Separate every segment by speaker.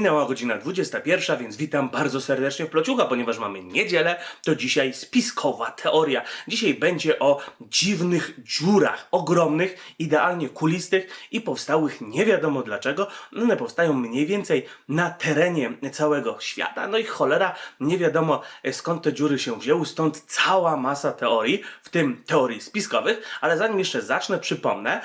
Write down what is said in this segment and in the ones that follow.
Speaker 1: Minęła godzina 21, więc witam bardzo serdecznie w Plociucha, ponieważ mamy niedzielę, to dzisiaj spiskowa teoria. Dzisiaj będzie o dziwnych dziurach, ogromnych, idealnie kulistych i powstałych nie wiadomo dlaczego. One powstają mniej więcej na terenie całego świata, no i cholera, nie wiadomo e, skąd te dziury się wzięły, stąd cała masa teorii, w tym teorii spiskowych, ale zanim jeszcze zacznę, przypomnę,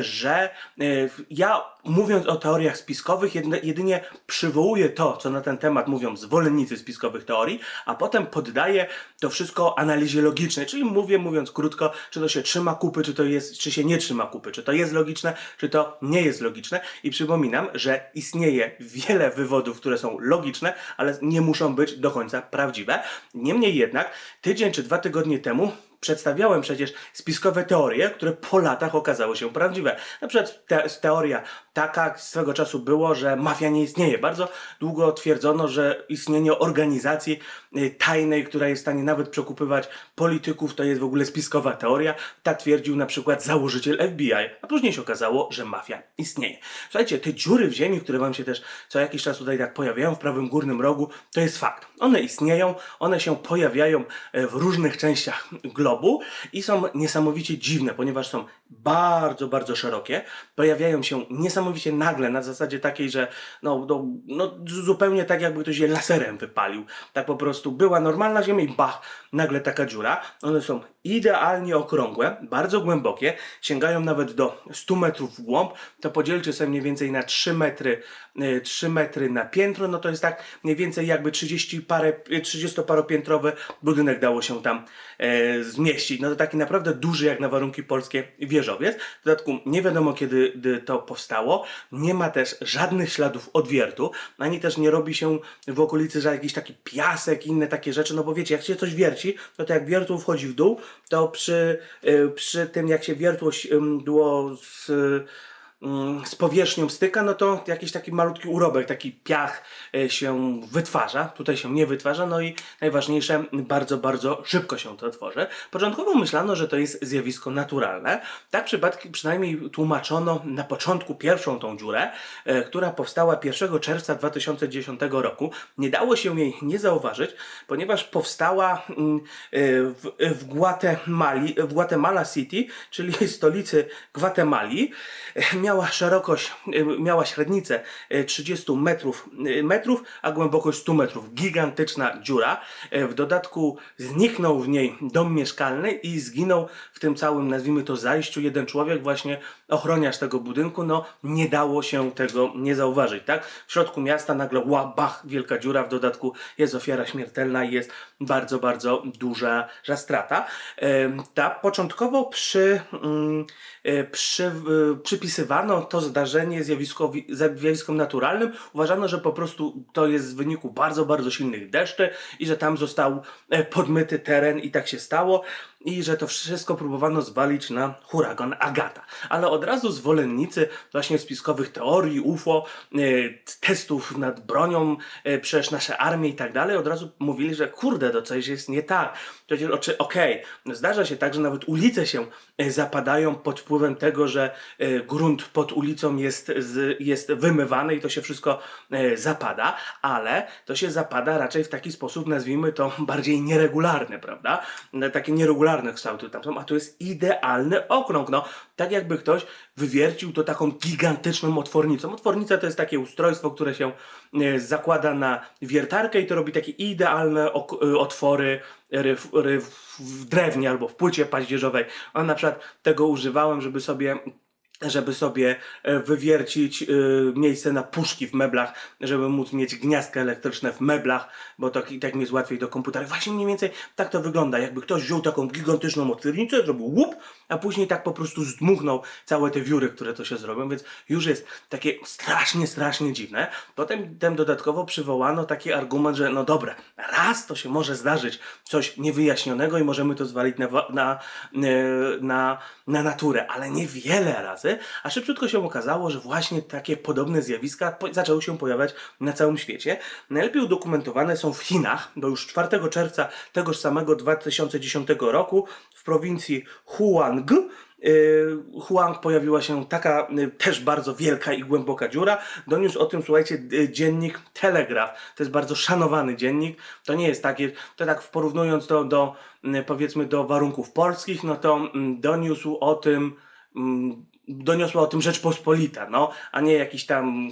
Speaker 1: że e, ja mówiąc o teoriach spiskowych, jedynie przywołuję to, co na ten temat mówią zwolennicy spiskowych teorii, a potem poddaję to wszystko analizie logicznej, czyli mówię, mówiąc krótko, czy to się trzyma kupy, czy to jest, czy się nie trzyma kupy, czy to jest logiczne, czy to nie jest logiczne. I przypominam, że istnieje wiele wywodów, które są logiczne, ale nie muszą być do końca prawdziwe. Niemniej jednak, tydzień czy dwa tygodnie temu przedstawiałem przecież spiskowe teorie, które po latach okazały się prawdziwe. Na przykład te, teoria taka swego czasu było, że mafia nie istnieje. Bardzo długo twierdzono, że istnienie organizacji y, tajnej, która jest w stanie nawet przekupywać polityków, to jest w ogóle spiskowa teoria. Tak twierdził na przykład założyciel FBI. A później się okazało, że mafia istnieje. Słuchajcie, te dziury w ziemi, które wam się też co jakiś czas tutaj tak pojawiają w prawym górnym rogu, to jest fakt. One istnieją, one się pojawiają e, w różnych częściach globu i są niesamowicie dziwne, ponieważ są bardzo, bardzo szerokie. Pojawiają się niesamowicie nagle, na zasadzie takiej, że no, no, no zupełnie tak jakby ktoś je laserem wypalił. Tak po prostu była normalna ziemia i bach, nagle taka dziura. One są idealnie okrągłe, bardzo głębokie, sięgają nawet do 100 metrów w głąb. To podzielcie sobie mniej więcej na 3 metry, e, 3 metry na piętro, no to jest tak mniej więcej jakby 30 parę, 30-paropiętrowy budynek dało się tam e, zmieścić. No to taki naprawdę duży jak na warunki polskie wieżowiec. W dodatku nie wiadomo kiedy dy to powstało. Nie ma też żadnych śladów odwiertu, ani też nie robi się w okolicy że jakiś taki piasek, inne takie rzeczy, no bo wiecie, jak się coś wierci, no to jak wiertło wchodzi w dół, to przy, e, przy tym jak się wiertło dło z z powierzchnią styka, no to jakiś taki malutki urobek, taki piach e, się wytwarza. Tutaj się nie wytwarza, no i najważniejsze, bardzo, bardzo szybko się to tworzy. Początkowo myślano, że to jest zjawisko naturalne. Tak przypadki przynajmniej tłumaczono na początku pierwszą tą dziurę, e, która powstała 1 czerwca 2010 roku. Nie dało się jej nie zauważyć, ponieważ powstała mm, e, w, w, Guatemali, w Guatemala City, czyli stolicy Gwatemali. Miała szerokość, e, miała średnicę e, 30 metrów, e, metrów, a głębokość 100 metrów. Gigantyczna dziura. W dodatku zniknął w niej dom mieszkalny i zginął w tym całym, nazwijmy to, zajściu jeden człowiek, właśnie ochroniarz tego budynku. No, nie dało się tego nie zauważyć, tak? W środku miasta nagle ła, bach, wielka dziura, w dodatku jest ofiara śmiertelna i jest bardzo, bardzo duża strata. Ta początkowo przy, mm, przy, przypisywano to zdarzenie zjawiskom naturalnym. Uważano, że po prostu to jest w wyniku bardzo, bardzo silnych deszczy i że tam został e, podmyty teren i tak się stało i że to wszystko próbowano zwalić na huragan Agata. Ale od razu zwolennicy właśnie spiskowych teorii, UFO, e, testów nad bronią e, przez nasze armie i tak dalej, od razu mówili, że kurde, to coś jest nie tak. Przecież oczy- okej, no zdarza się tak, że nawet ulice się e, zapadają pod wpływem tego, że grunt pod ulicą jest, jest wymywany i to się wszystko zapada, ale to się zapada raczej w taki sposób, nazwijmy to bardziej nieregularny, prawda? Takie nieregularne kształty tam są, a to jest idealny okrąg, no tak jakby ktoś wywiercił to taką gigantyczną otwornicą. Otwornica to jest takie ustrojstwo, które się e, zakłada na wiertarkę i to robi takie idealne e, otwory ry, w- w drewnie albo w płycie paździerzowej. A na przykład tego używałem, żeby sobie żeby sobie e, wywiercić e, miejsce na puszki w meblach, żeby móc mieć gniazdka elektryczne w meblach, bo tak, i tak mi jest łatwiej do komputera. Właśnie mniej więcej tak to wygląda, jakby ktoś wziął taką gigantyczną otwiernicę, zrobił łup, a później tak po prostu zdmuchnął całe te wióry, które to się zrobią, więc już jest takie strasznie, strasznie dziwne. Potem tem dodatkowo przywołano taki argument, że no dobra, raz to się może zdarzyć coś niewyjaśnionego i możemy to zwalić na, na, e, na, na naturę, ale nie wiele razy, a szybciutko się okazało, że właśnie takie podobne zjawiska po- zaczęły się pojawiać na całym świecie. Najlepiej udokumentowane są w Chinach, bo już 4 czerwca tegoż samego 2010 roku w prowincji Huanghe y, Huang pojawiła się taka y, też bardzo wielka i głęboka dziura. Doniósł o tym, słuchajcie, y, dziennik Telegraph. To jest bardzo szanowany dziennik. To nie jest takie, to tak porównując to do, powiedzmy, do warunków polskich, no to mm, doniósł o tym, mm, doniosła o tym Rzeczpospolita, no, a nie jakiś tam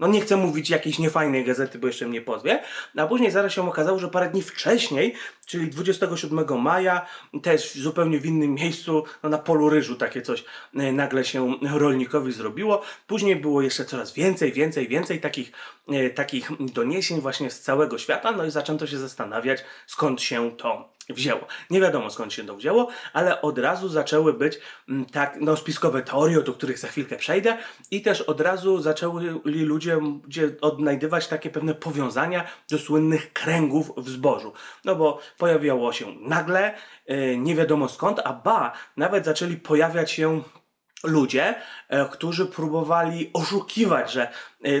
Speaker 1: no nie chcę mówić jakiejś niefajnej gazety, bo jeszcze mnie pozwie. A później zaraz się okazało, że parę dni wcześniej, czyli 27 maja, też zupełnie w innym miejscu, no na polu ryżu takie coś e, nagle się rolnikowi zrobiło. Później było jeszcze coraz więcej, więcej, więcej takich, e, takich doniesień właśnie z całego świata, no i zaczęto się zastanawiać, skąd się to wzięło. Nie wiadomo skąd się to wzięło, ale od razu zaczęły być mm, tak, no, spiskowe teorie, do których za chwilkę przejdę, i też od razu zaczęli ludzie gdzie odnajdywać takie pewne powiązania do słynnych kręgów w zbożu. No bo pojawiało się nagle, yy, nie wiadomo skąd, a ba, nawet zaczęli pojawiać się ludzie, e, którzy próbowali oszukiwać, że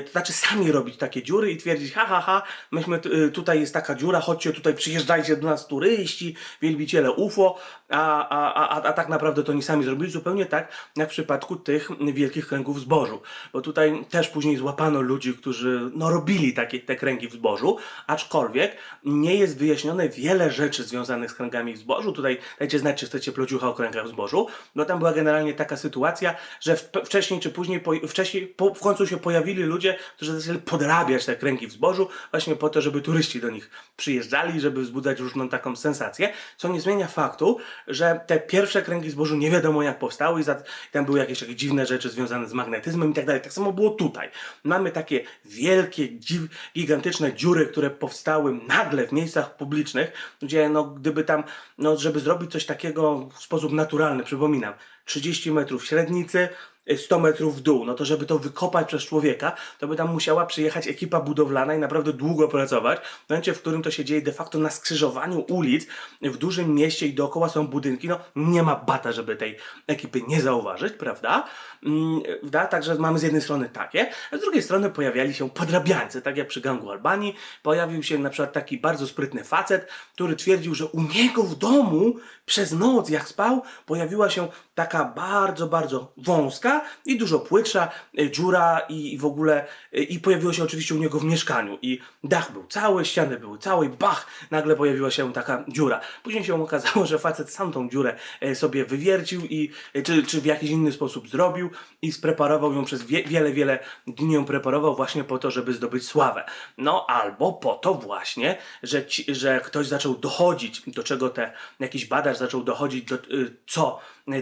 Speaker 1: to znaczy sami robić takie dziury i twierdzić, ha, ha, ha, myśmy e, tutaj jest taka dziura, chodźcie tutaj, przyjeżdżajcie do nas turyści, wielbiciele UFO, a, a, a, a tak naprawdę to oni sami zrobili zupełnie tak, jak w przypadku tych wielkich kręgów zbożu, bo tutaj też później złapano ludzi, którzy no robili takie te kręgi w zbożu, aczkolwiek nie jest wyjaśnione wiele rzeczy związanych z kręgami w zbożu, tutaj dajcie znać, czy chcecie plociucha o kręgach w zbożu, no tam była generalnie taka sytuacja, że wcześniej czy później, po, wcześniej po, w końcu się pojawili ludzie, którzy zaczęli podrabiać te kręgi w zbożu, właśnie po to, żeby turyści do nich przyjeżdżali, żeby wzbudzać różną taką sensację, co nie zmienia faktu, że te pierwsze kręgi zbożu nie wiadomo jak powstały i tam były jakieś takie dziwne rzeczy związane z magnetyzmem i tak dalej. Tak samo było tutaj. Mamy takie wielkie, dziw, gigantyczne dziury, które powstały nagle w miejscach publicznych, gdzie no, gdyby tam, no, żeby zrobić coś takiego w sposób naturalny, przypominam, 30 metrów średnicy, 100 metrów w dół, no to żeby to wykopać przez człowieka, to by tam musiała przyjechać ekipa budowlana i naprawdę długo pracować. W momencie, w którym to się dzieje de facto na skrzyżowaniu ulic w dużym mieście i dookoła są budynki, no nie ma bata, żeby tej ekipy nie zauważyć, prawda? Mm, da? Także mamy z jednej strony takie, a z drugiej strony pojawiali się podrabiańcy, tak jak przy gangu Albanii. Pojawił się na przykład taki bardzo sprytny facet, który twierdził, że u niego w domu przez noc, jak spał, pojawiła się taka bardzo, bardzo wąska i dużo płytsza e, dziura i, i w ogóle e, i pojawiło się oczywiście u niego w mieszkaniu i dach był cały, ściany były całe i bach, nagle pojawiła się taka dziura. Później się okazało, że facet sam tą dziurę e, sobie wywiercił i czy, czy w jakiś inny sposób zrobił i spreparował ją przez wie, wiele, wiele dni ją preparował właśnie po to, żeby zdobyć sławę. No albo po to właśnie, że, ci, że ktoś zaczął dochodzić, do czego te jakiś badacz zaczął dochodzić, do, y, co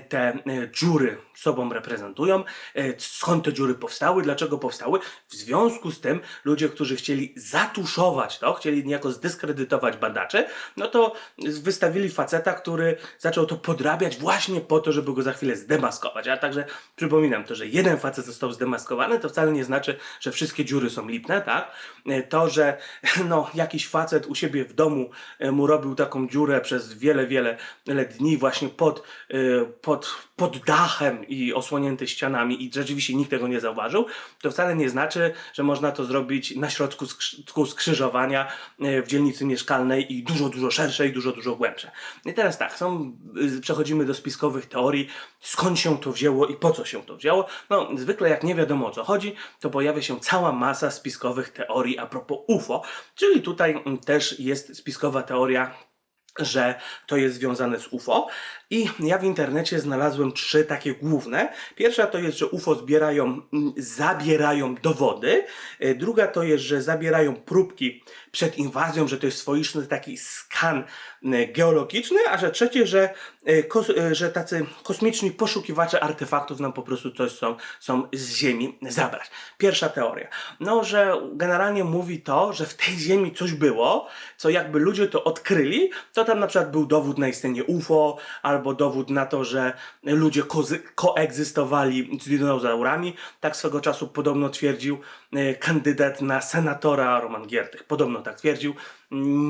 Speaker 1: te y, dziury sobą reprezentują, y, skąd te dziury powstały, dlaczego powstały. W związku z tym ludzie, którzy chcieli zatuszować to, chcieli niejako zdyskredytować badaczy, no to wystawili faceta, który zaczął to podrabiać właśnie po to, żeby go za chwilę zdemaskować. A także przypominam to, że jeden facet został zdemaskowany, to wcale nie znaczy, że wszystkie dziury są lipne, tak? E, To, że no, jakiś facet u siebie w domu e, mu robił taką dziurę przez wiele, wiele dni właśnie pod, e, pod, pod dachem i osłonięty ścianami i rzeczywiście nikt tego nie zauważył, to wcale nie znaczy, że można to zrobić na środku skrzy- skrzyżowania e, w dzielnicy mieszkalnej i dużo, dużo szersze i dużo, dużo głębsze. I teraz tak, są, y, przechodzimy do spiskowych teorii, skąd się to wzięło i po co się to wzięło. No, zwykle jak nie wiadomo o co chodzi, to pojawia się cała masa spiskowych teorii a propos UFO, czyli tutaj mm, też jest spiskowa teoria że to jest związane z UFO. I ja w internecie znalazłem trzy takie główne. Pierwsza to jest, że UFO zbierają, mm, zabierają dowody. E, Druga to jest, że zabierają próbki przed inwazją, że to jest swoisty taki skan e, geologiczny, a że trzecie, że, e, kos, e, że tacy kosmiczni poszukiwacze artefaktów nam po prostu coś są, są z Ziemi zabrać. Pierwsza teoria. No, że generalnie mówi to, że w tej Ziemi coś było, co jakby ludzie to odkryli, to tam na przykład był dowód na istnienie UFO, albo dowód na to, że ludzie koegzystowali z dinozaurami. Tak swego czasu podobno twierdził kandydat na senatora Roman Giertych. Podobno tak twierdził.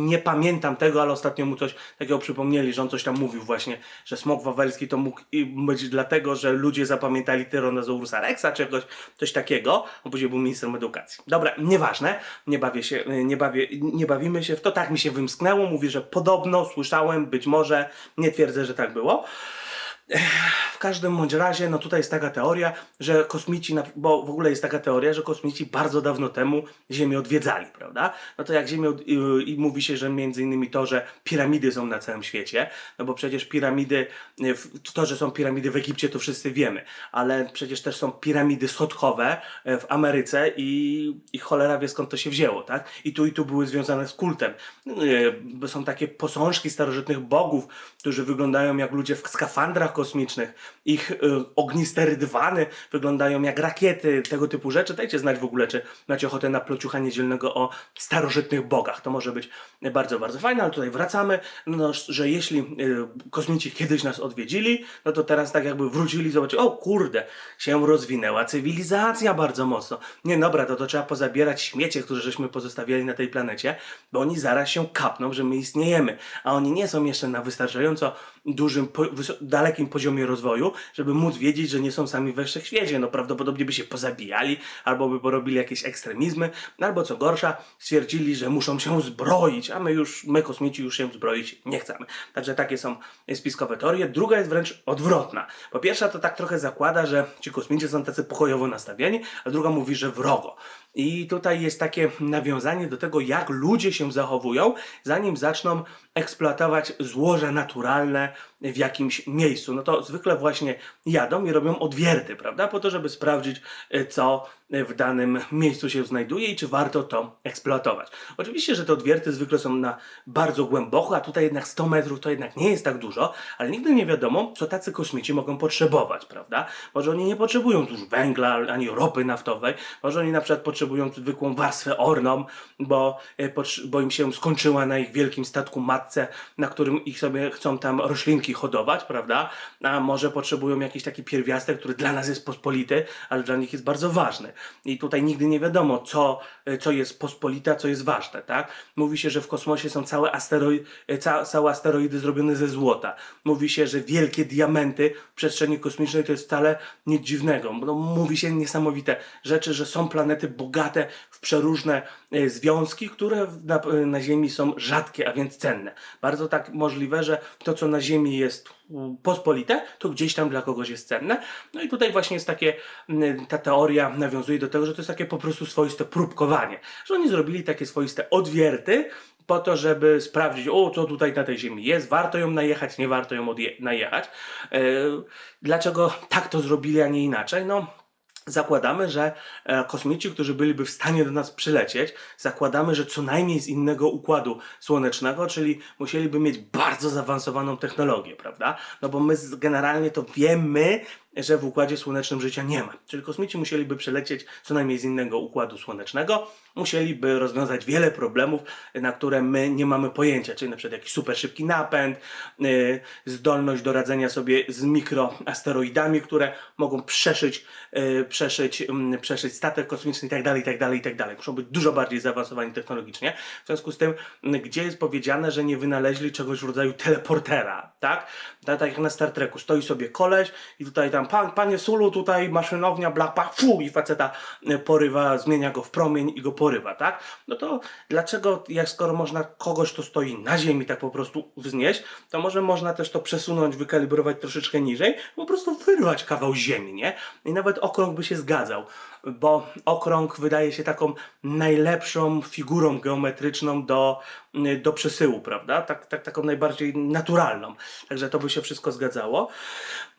Speaker 1: Nie pamiętam tego, ale ostatnio mu coś takiego przypomnieli, że on coś tam mówił właśnie, że smok wawelski to mógł być dlatego, że ludzie zapamiętali Tyrannosaurusa Rexa czy coś, coś takiego. On później był ministrem edukacji. Dobra, nieważne, nie bawię się, nie, bawię, nie bawimy się w to, tak mi się wymsknęło. Mówi, że podobno słyszałem, być może, nie twierdzę, że tak było. W każdym bądź razie, no tutaj jest taka teoria, że kosmici, bo w ogóle jest taka teoria, że kosmici bardzo dawno temu Ziemię odwiedzali, prawda? No to jak Ziemię, i, mówi się, że między innymi to, że piramidy są na całym świecie, no bo przecież piramidy, to, że są piramidy w Egipcie, to wszyscy wiemy, ale przecież też są piramidy schodkowe y, w Ameryce i, i cholera wie skąd to się wzięło, tak? I tu i tu były związane z kultem. Bo Są takie posążki starożytnych bogów, którzy wyglądają jak ludzie w skafandrach kosmicznych. Ich y, ogniste rydwany wyglądają jak rakiety, tego typu rzeczy. Dajcie znać w ogóle, czy macie ochotę na plociucha niedzielnego o starożytnych bogach. To może być bardzo, bardzo fajne, ale tutaj wracamy, no, że jeśli y, kosmici kiedyś nas odwiedzili, no to teraz tak jakby wrócili zobaczyli, o kurde, się rozwinęła cywilizacja bardzo mocno. Nie, dobra, to, to trzeba pozabierać śmiecie, które żeśmy pozostawiali na tej planecie, bo oni zaraz się kapną, że my istniejemy, a oni nie są jeszcze na wystarczająco dużym, po, dalekim poziomie rozwoju, żeby móc wiedzieć, że nie są sami we wszechświecie. No prawdopodobnie by się pozabijali, albo by porobili jakieś ekstremizmy, albo co gorsza, stwierdzili, że muszą się zbroić, a my już, my kosmici już się zbroić nie chcemy. Także takie są spiskowe teorie. Druga jest wręcz odwrotna. Po pierwsza to tak trochę zakłada, że ci kosmici są tacy pokojowo nastawieni, a druga mówi, że wrogo. I tutaj jest takie nawiązanie do tego, jak ludzie się zachowują, zanim zaczną eksploatować złoża naturalne w jakimś miejscu. No to zwykle właśnie jadą i robią odwierty, prawda? Po to, żeby sprawdzić, e, co w danym miejscu się znajduje i czy warto to eksploatować. Oczywiście, że te odwierty zwykle są na bardzo głęboko, a tutaj jednak 100 metrów to jednak nie jest tak dużo, ale nigdy nie wiadomo, co tacy kosmici mogą potrzebować, prawda? Może oni nie potrzebują już węgla ani ropy naftowej, może oni na przykład potrzebują zwykłą warstwę orną, bo, e, bo im się skończyła na ich wielkim statku matce, na którym ich sobie chcą tam roślinki hodować, prawda? A może potrzebują jakiś taki pierwiastek, który dla nas jest pospolity, ale dla nich jest bardzo ważny. I tutaj nigdy nie wiadomo, co, e, co jest pospolite, a co jest ważne, tak? Mówi się, że w kosmosie są całe, asteroid, e, ca, całe asteroidy zrobione ze złota. Mówi się, że wielkie diamenty w przestrzeni kosmicznej to jest wcale nic dziwnego. No, mówi się niesamowite rzeczy, że są planety bogate w przeróżne e, związki, które na, na Ziemi są rzadkie, a więc cenne. Bardzo tak możliwe, że to, co na Ziemi jest pospolite, to gdzieś tam dla kogoś jest cenne. No i tutaj właśnie jest takie, ta teoria nawiązuje do tego, że to jest takie po prostu swoiste próbkowanie. Że oni zrobili takie swoiste odwierty, po to, żeby sprawdzić, o co tutaj na tej ziemi jest, warto ją najechać, nie warto ją najechać. E, dlaczego tak to zrobili, a nie inaczej? No, Zakładamy, że e, kosmici, którzy byliby w stanie do nas przylecieć, zakładamy, że co najmniej z innego układu słonecznego, czyli musieliby mieć bardzo zaawansowaną technologię, prawda? No bo my generalnie to wiemy, że w układzie słonecznym życia nie ma. Czyli kosmici musieliby przylecieć co najmniej z innego układu słonecznego, musieliby rozwiązać wiele problemów, na które my nie mamy pojęcia, czyli na przykład jakiś super szybki napęd, yy, zdolność do radzenia sobie z mikroasteroidami, które mogą przeszyć, yy, przeszyć, mm, przeszyć statek kosmiczny i tak dalej, i tak dalej, i tak dalej. Muszą być dużo bardziej zaawansowani technologicznie. W związku z tym, mm, gdzie jest powiedziane, że nie wynaleźli czegoś w rodzaju teleportera? Tak, tak jak na Star Treku. Stoi sobie koleś i tutaj tam, pan, panie Sulu, tutaj maszynownia, black, fu, i faceta y, porywa, zmienia go w promień i go porywa, tak? No to dlaczego, jak skoro można kogoś, kto stoi na ziemi, tak po prostu wznieść, to może można też to przesunąć, wykalibrować troszeczkę niżej, po prostu wyrwać kawał ziemi, nie? I nawet okrąg by się zgadzał, bo okrąg wydaje się taką najlepszą figurą geometryczną do, do przesyłu, prawda? Tak, tak, taką najbardziej naturalną. Także to by się wszystko zgadzało.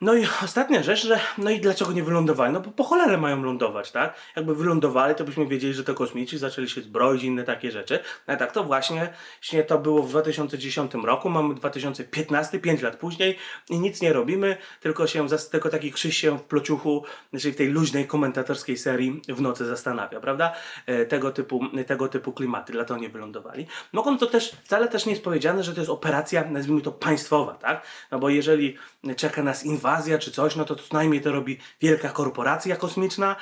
Speaker 1: No i ostatnia rzecz, że no i dlaczego nie wylądowali? No bo po cholerę mają lądować, tak? Jakby wylądowali, to byśmy wiedzieli, że to kosmici zaczęli się zbroić i inne takie rzeczy. No tak to właśnie, właśnie to było w 2010 roku, mamy 2015, 5 lat później i nic nie robimy, tylko się, tylko taki Krzyś się w plociuchu, czyli w tej luźnej komentatorskiej serii w nocy zastanawia, prawda? E, Tego typu, tego typu klimaty, dlatego nie wylądowali. Mogą to też, wcale też nie jest powiedziane, że to jest operacja, nazwijmy to państwowa, tak? No bo jeżeli czeka nas inwazja czy coś, no to co najmniej to robi wielka korporacja kosmiczna,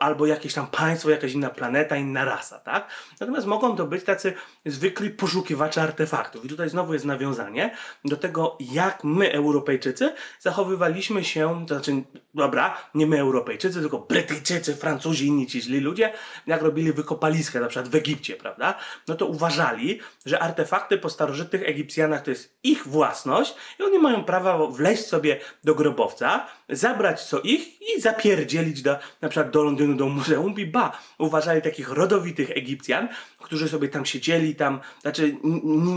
Speaker 1: albo jakieś tam państwo, jakaś inna planeta, inna rasa, tak? Natomiast mogą to być tacy zwykli poszukiwacze artefaktów. I tutaj znowu jest nawiązanie do tego, jak my, Europejczycy, zachowywaliśmy się, to znaczy, dobra, nie my, Europejczycy, tylko Brytyjczycy, Francuzi, inni ci źli ludzie, jak robili wykopaliska, na przykład w Egipcie, prawda? No to uważali, że artefakty po starożytnych Egipcjanach to jest ich własność i oni mają prawo wleźć sobie do grobowca, zabrać co ich i zapierdzielić do, na przykład do Londynu, do muzeum i ba, uważali takich rodowitych Egipcjan, którzy sobie tam siedzieli, tam, znaczy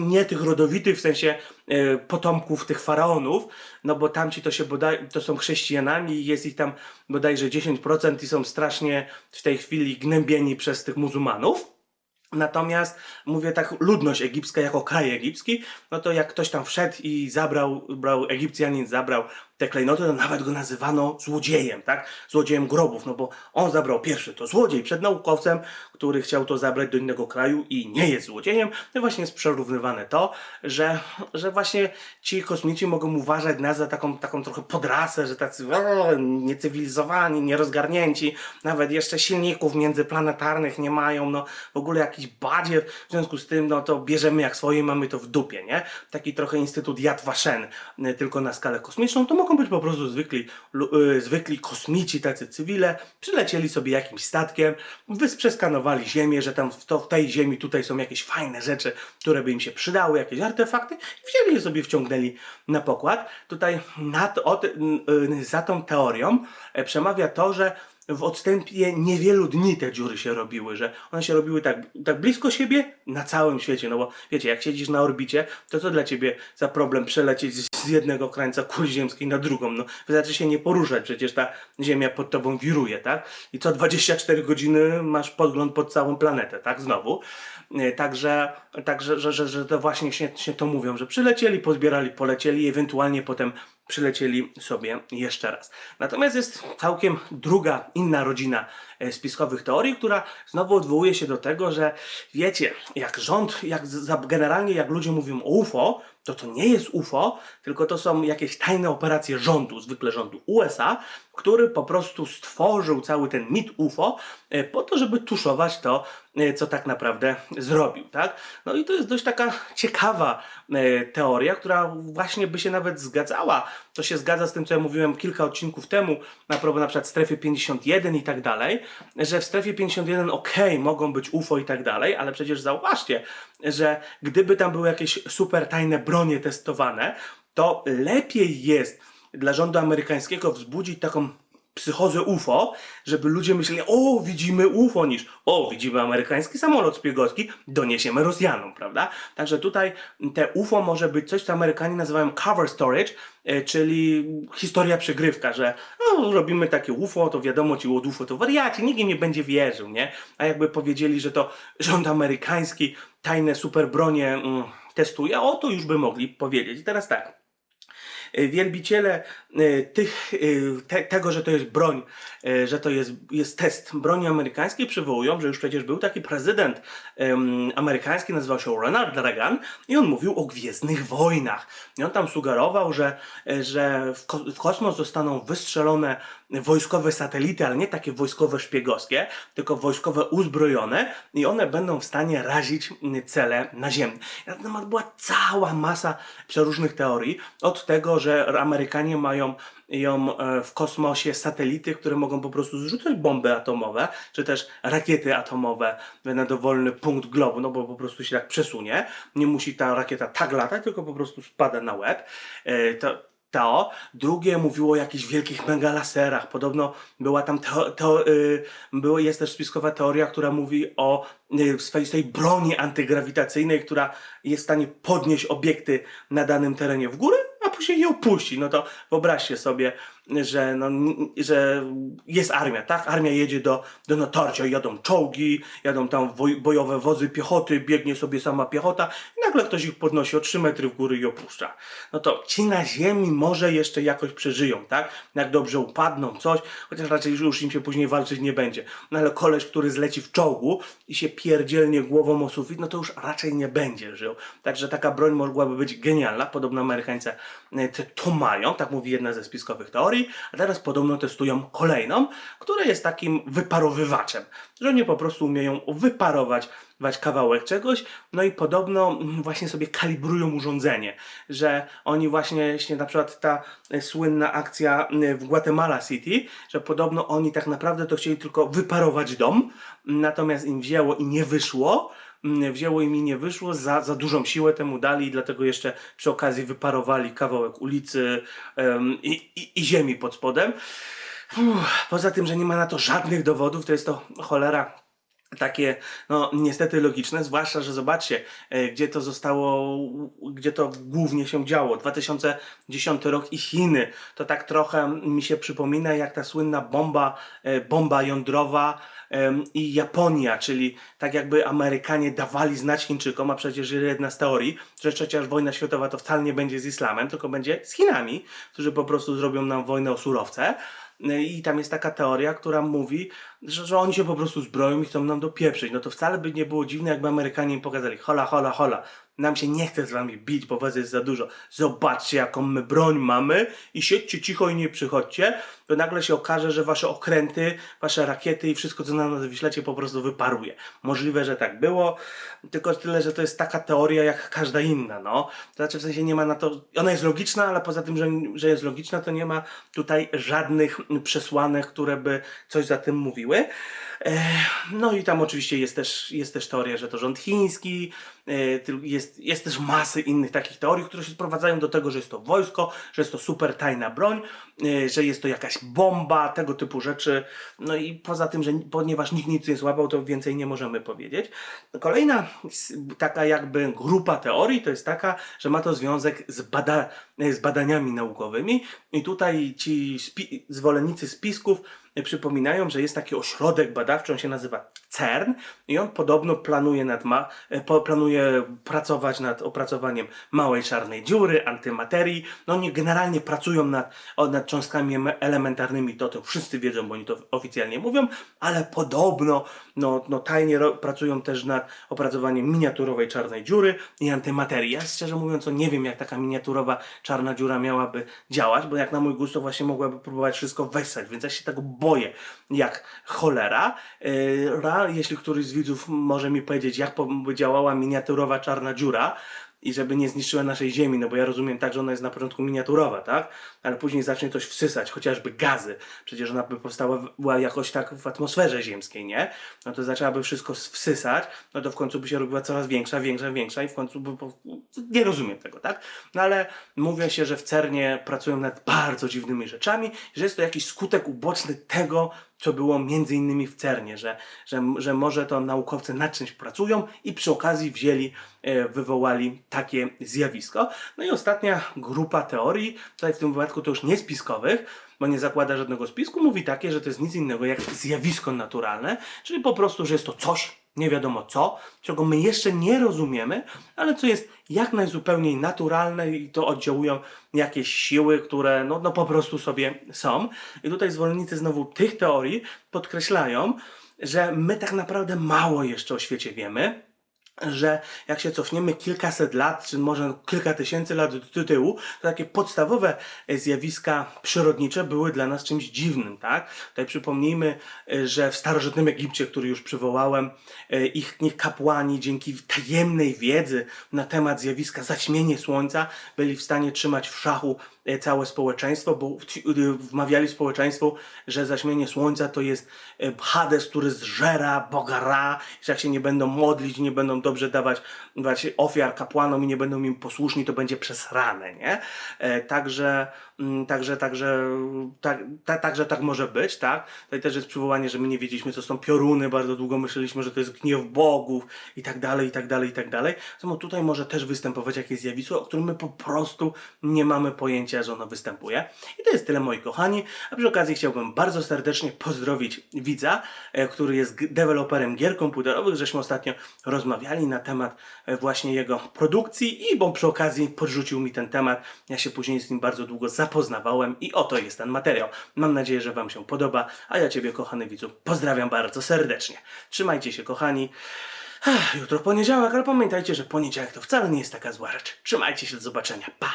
Speaker 1: nie tych rodowitych w sensie e, potomków tych faraonów, no bo tamci to się bodaj, to są chrześcijanami i jest ich tam bodajże 10% i są strasznie w tej chwili gnębieni przez tych muzułmanów. Natomiast mówię tak, ludność egipska jako kraj egipski, no to jak ktoś tam wszedł i zabrał, brał, Egipcjanin zabrał te klejnoty, to nawet go nazywano złodziejem, tak? Złodziejem grobów, no bo on zabrał pierwszy, to złodziej przed naukowcem, który chciał to zabrać do innego kraju i nie jest złodziejem. No właśnie jest przerównywane to, że, że właśnie ci kosmici mogą uważać nas za taką, taką trochę podrasę, że tacy niecywilizowani, nierozgarnięci, nawet jeszcze silników międzyplanetarnych nie mają, no w ogóle jakiś badziew, w związku z tym no to bierzemy jak swoje, mamy to w dupie, nie? Taki trochę instytut Yad y, tylko na skalę kosmiczną, to mogą być po prostu zwykli, lu- y, zwykli kosmici, tacy cywile, przylecieli sobie jakimś statkiem, przeskanowali Ziemię, że tam w, to, w tej Ziemi tutaj są jakieś fajne rzeczy, które by im się przydały, jakieś artefakty, wzięli je sobie, wciągnęli na pokład. Tutaj nad, o, ty- y, za tą teorią e, przemawia to, że w odstępie niewielu dni te dziury się robiły, że one się robiły tak, tak blisko siebie na całym świecie, no bo wiecie, jak siedzisz na orbicie, to co dla ciebie za problem przelecieć z z jednego krańca kuli ziemskiej na drugą, no wystarczy się nie poruszać, przecież ta Ziemia pod tobą wiruje, tak? I co 24 godziny masz podgląd pod całą planetę, tak? Znowu. E, Także, także że, że, że to właśnie się, się to mówią, że przylecieli, pozbierali, polecieli ewentualnie potem przylecieli sobie jeszcze raz. Natomiast jest całkiem druga, inna rodzina spiskowych teorii, która znowu odwołuje się do tego, że wiecie, jak rząd, jak generalnie jak ludzie mówią o UFO, to to nie jest UFO, tylko to są jakieś tajne operacje rządu, zwykle rządu USA, który po prostu stworzył cały ten mit UFO e, po to, żeby tuszować to, e, co tak naprawdę zrobił, tak? No i to jest dość taka ciekawa e, teoria, która właśnie by się nawet zgadzała. To się zgadza z tym, co ja mówiłem kilka odcinków temu, na propos na przykład strefy 51 i tak dalej, że w strefie 51 ok, mogą być UFO i tak dalej, ale przecież zauważcie, że gdyby tam były jakieś super tajne bronie testowane, to lepiej jest dla rządu amerykańskiego wzbudzić taką psychozę UFO, żeby ludzie myśleli, o, widzimy UFO, niż o, widzimy amerykański samolot szpiegowski, doniesiemy Rosjanom, prawda? Także tutaj te UFO może być coś, co Amerykanie nazywają cover storage, e, czyli historia przygrywka, że no, robimy takie UFO, to wiadomo, ci od UFO to wariaci, nikt im nie będzie wierzył, nie? A jakby powiedzieli, że to rząd amerykański tajne superbronie mm, testuje, o, to już by mogli powiedzieć. Teraz tak. E, wielbiciele e, tych, e, te, tego, że to jest broń, że to jest, jest test broni amerykańskiej, przywołują, że już przecież był taki prezydent em, amerykański, nazywał się Ronald Reagan i on mówił o Gwiezdnych Wojnach. I on tam sugerował, że, że w, ko- w kosmos zostaną wystrzelone wojskowe satelity, ale nie takie wojskowe szpiegowskie, tylko wojskowe uzbrojone i one będą w stanie razić mm, cele naziemne. Na ten temat była cała masa przeróżnych teorii, od tego, że Amerykanie mają ją e, w kosmosie satelity, które mogą po prostu zrzucać bomby atomowe, czy też rakiety atomowe na dowolny punkt globu, no bo po prostu się tak przesunie. Nie musi ta rakieta tak latać, tylko po prostu spada na łeb. E, To, to. Drugie mówiło o jakichś wielkich megalaserach. Podobno była tam teo, teo, y, było, jest też spiskowa teoria, która mówi o y, swoistej broni antygrawitacyjnej, która jest w stanie podnieść obiekty na danym terenie w górę, a później je opuści. No to wyobraźcie sobie, że, no, że jest armia, tak? Armia jedzie do, do natarcia, jadą czołgi, jadą tam bojowe wozy piechoty, biegnie sobie sama piechota i nagle ktoś ich podnosi o 3 metry w górę i opuszcza. No to ci na ziemi może jeszcze jakoś przeżyją, tak? Jak dobrze upadną, coś, chociaż raczej już im się później walczyć nie będzie. No ale koleś, który zleci w czołgu i się pierdzielnie głową o sufit, no to już raczej nie będzie żył. Także taka broń mogłaby być genialna. Podobno Amerykańcy e, to mają, tak mówi jedna ze spiskowych teorii. A teraz podobno testują kolejną, która jest takim wyparowywaczem, że oni po prostu umieją wyparować wać kawałek czegoś, no i podobno mm, właśnie sobie kalibrują urządzenie, że oni właśnie, na przykład ta e, słynna akcja e, w Guatemala City, że podobno oni tak naprawdę to chcieli tylko wyparować dom, natomiast im wzięło i nie wyszło, wzięło im i nie wyszło, za, za dużą siłę temu dali i dlatego jeszcze przy okazji wyparowali kawałek ulicy em, i, i, i ziemi pod spodem. Uff, poza tym, że nie ma na to żadnych dowodów, to jest to cholera takie, no niestety logiczne, zwłaszcza, że zobaczcie, e, gdzie to zostało, gdzie to głównie się działo. 2010 rok i Chiny. To tak trochę mi się przypomina jak ta słynna bomba, e, bomba jądrowa i Japonia, czyli tak jakby Amerykanie dawali znać Chińczykom, a przecież jedna z teorii, że trzecia wojna światowa to wcale nie będzie z islamem, tylko będzie z Chinami, którzy po prostu zrobią nam wojnę o surowce. I tam jest taka teoria, która mówi, że, że oni się po prostu zbroją i chcą nam dopieprzyć. No to wcale by nie było dziwne, jakby Amerykanie im pokazali, hola, hola, hola, nam się nie chce z wami bić, bo was jest za dużo. Zobaczcie, jaką my broń mamy i siedźcie cicho i nie przychodźcie. To nagle się okaże, że wasze okręty, wasze rakiety i wszystko, co na nas wyślecie, po prostu wyparuje. Możliwe, że tak było, tylko tyle, że to jest taka teoria jak każda inna, no. To znaczy, w sensie nie ma na to, ona jest logiczna, ale poza tym, że, że jest logiczna, to nie ma tutaj żadnych przesłanek, które by coś za tym mówiły. E, No i tam oczywiście jest też, jest też teoria, że to rząd chiński, e, jest, jest też masy innych takich teorii, które się sprowadzają do tego, że jest to wojsko, że jest to super tajna broń, e, że jest to jakaś bomba, tego typu rzeczy. No i poza tym, że ponieważ nikt nic nie złapał, to więcej nie możemy powiedzieć. Kolejna taka jakby grupa teorii to jest taka, że ma to związek z, bada z badaniami naukowymi i tutaj ci spi zwolennicy spisków przypominają, że jest taki ośrodek badawczy, on się nazywa CERN i on podobno planuje, nad ma e, planuje pracować nad opracowaniem małej czarnej dziury, antymaterii. No oni generalnie pracują nad, nad cząstkami em- elementarnymi, to, to wszyscy wiedzą, bo oni to oficjalnie mówią, ale podobno no, no tajnie pracują też nad opracowaniem miniaturowej czarnej dziury i antymaterii. Ja szczerze mówiąc, nie wiem, jak taka miniaturowa czarna dziura miałaby działać, bo jak na mój gust, to właśnie mogłaby próbować wszystko wessać, więc ja się tego boję jak cholera. Yy, Jeśli któryś z widzów może mi powiedzieć, jak działała miniaturowa czarna dziura, i żeby nie zniszczyła naszej Ziemi, no bo ja rozumiem tak, że ona jest na początku miniaturowa, tak? Ale później zacznie coś wsysać, chociażby gazy. Przecież ona by powstała była jakoś tak w atmosferze ziemskiej, nie? No to zaczęłaby wszystko wsysać, no to w końcu by się robiła coraz większa, większa, większa i w końcu by... Nie rozumiem tego, tak? No ale mówię się, że w CERNie pracują nad bardzo dziwnymi rzeczami, że jest to jakiś skutek uboczny tego, co było między innymi w CERNie, że, że, że może to naukowcy nad czymś pracują i przy okazji wzięli, e, wywołali takie zjawisko. No i ostatnia grupa teorii, tutaj w tym wypadku to już nie spiskowych, bo nie zakłada żadnego spisku, mówi takie, że to jest nic innego jak zjawisko naturalne, czyli po prostu, że jest to coś, nie wiadomo co, czego my jeszcze nie rozumiemy, ale co jest jak najzupełniej naturalne i to oddziałują jakieś siły, które no, no po prostu sobie są. I tutaj zwolennicy znowu tych teorii podkreślają, że my tak naprawdę mało jeszcze o świecie wiemy, że jak się cofniemy kilkaset lat, czy może kilka tysięcy lat do tyłu, to takie podstawowe e, zjawiska przyrodnicze były dla nas czymś dziwnym, tak? Tutaj przypomnijmy, e, że w starożytnym Egipcie, który już przywołałem, e, ich, kapłani dzięki tajemnej wiedzy na temat zjawiska zaćmienie słońca byli w stanie trzymać w szachu całe społeczeństwo, bo y, wmawiali społeczeństwu, że zaćmienie słońca to jest e, Hades, który zżera Boga Ra, że jak się nie będą modlić, nie będą dobrze dawać, ofiar kapłanom i nie będą im posłuszni, to będzie przesrane, nie? E, Także, mm, także, także, tak, ta, także tak może być, tak? Tutaj też jest przywołanie, że my nie wiedzieliśmy, co są pioruny, bardzo długo myśleliśmy, że to jest gniew bogów i tak dalej, i tak dalej, i tak dalej. Samo tutaj może też występować jakieś zjawisko, o którym my po prostu nie mamy pojęcia, że ono występuje. I to jest tyle, moi kochani. A przy okazji chciałbym bardzo serdecznie pozdrowić widza, e, który jest deweloperem gier komputerowych. Żeśmy ostatnio rozmawiali na temat e, właśnie jego produkcji i bo przy okazji podrzucił mi ten temat. Ja się później z nim bardzo długo zapoznawałem i oto jest ten materiał. Mam nadzieję, że Wam się podoba, a ja Ciebie, kochany widzu, pozdrawiam bardzo serdecznie. Trzymajcie się, kochani. Jutro poniedziałek, ale pamiętajcie, że poniedziałek to wcale nie jest taka zła rzecz. Trzymajcie się, do zobaczenia. Pa!